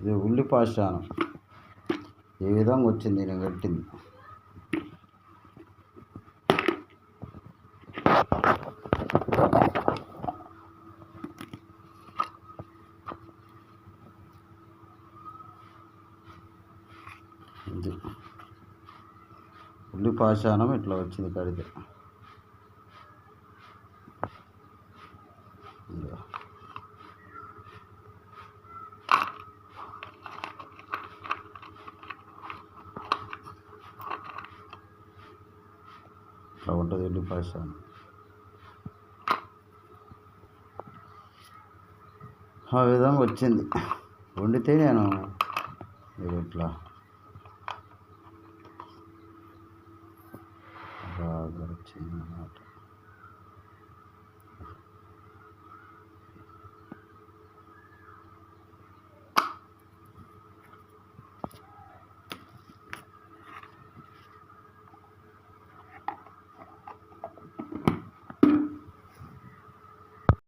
ఇది ఉల్లి పాషాణం. ఈ విధంగా వచ్చింది నేను కట్టింది? ఇది. ఉల్లి పాషాణం ఇట్లా వచ్చింది కడితే. అలా ఉంటుంది ఉల్లి పాషాణం ఆ విధంగా వచ్చింది. వండితే నేను ఇది ఇట్లా బాగా వచ్చింది అన్నమాట